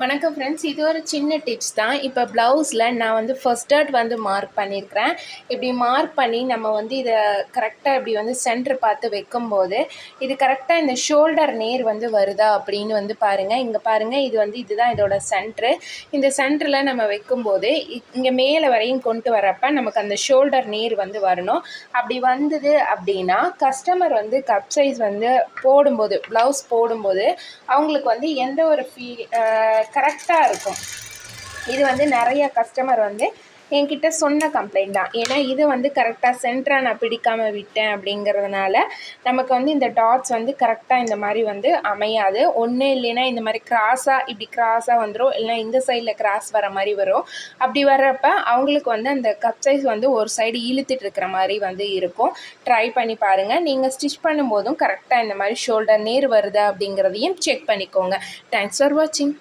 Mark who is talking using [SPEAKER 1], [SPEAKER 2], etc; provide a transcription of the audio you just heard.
[SPEAKER 1] வணக்கம் ஃப்ரெண்ட்ஸ் இது ஒரு சின்ன டிப்ஸ் தான். இப்போ ப்ளவுஸில் நான் வந்து ஃபர்ஸ்ட் வந்து மார்க் பண்ணியிருக்கிறேன் இப்படி மார்க் பண்ணி நம்ம வந்து இதை கரெக்டாக இப்படி வந்து சென்டர் பார்த்து வைக்கும்போது இது கரெக்டாக இந்த ஷோல்டர் நேர் வந்து வருதா அப்படின்னு வந்து பாருங்கள் இங்கே பாருங்கள் இது வந்து இதுதான் இதோட சென்ட்ரு இந்த சென்டரில் நம்ம வைக்கும்போது இங்கே மேலே வரையும் கொண்டு வரப்போ நமக்கு அந்த ஷோல்டர் நேர் வந்து வரணும். அப்படி வந்தது அப்படின்னா கஸ்டமர் வந்து கப் சைஸ் வந்து போடும்போது ப்ளவுஸ் போடும்போது அவங்களுக்கு வந்து எந்த ஒரு ஃபீ கரெக்டாக இருக்கும். இது வந்து நிறைய கஸ்டமர் வந்து என்கிட்ட சொன்ன கம்ப்ளைண்ட் தான். ஏன்னா இது வந்து கரெக்டாக சென்டராக நான் பிடிக்காமல் விட்டேன் அப்படிங்கிறதுனால நமக்கு வந்து இந்த டாட்ஸ் வந்து கரெக்டாக இந்த மாதிரி வந்து அமையாது. ஒன்று இல்லைன்னா இந்த மாதிரி கிராஸாக இப்படி கிராஸாக வந்துடும் இல்லைன்னா இந்த சைடில் கிராஸ் வர மாதிரி வரும். அப்படி வர்றப்ப அவங்களுக்கு வந்து அந்த கப் சைஸ் வந்து ஒரு சைடு இழுத்துட்டு இருக்கிற மாதிரி வந்து இருக்கும். ட்ரை பண்ணி பாருங்கள் நீங்கள் ஸ்டிச் பண்ணும்போதும் கரெக்டாக இந்த மாதிரி ஷோல்டர் நேர் வருதா அப்படிங்கிறதையும் செக் பண்ணிக்கோங்க. தேங்க்ஸ் ஃபார் வாட்சிங்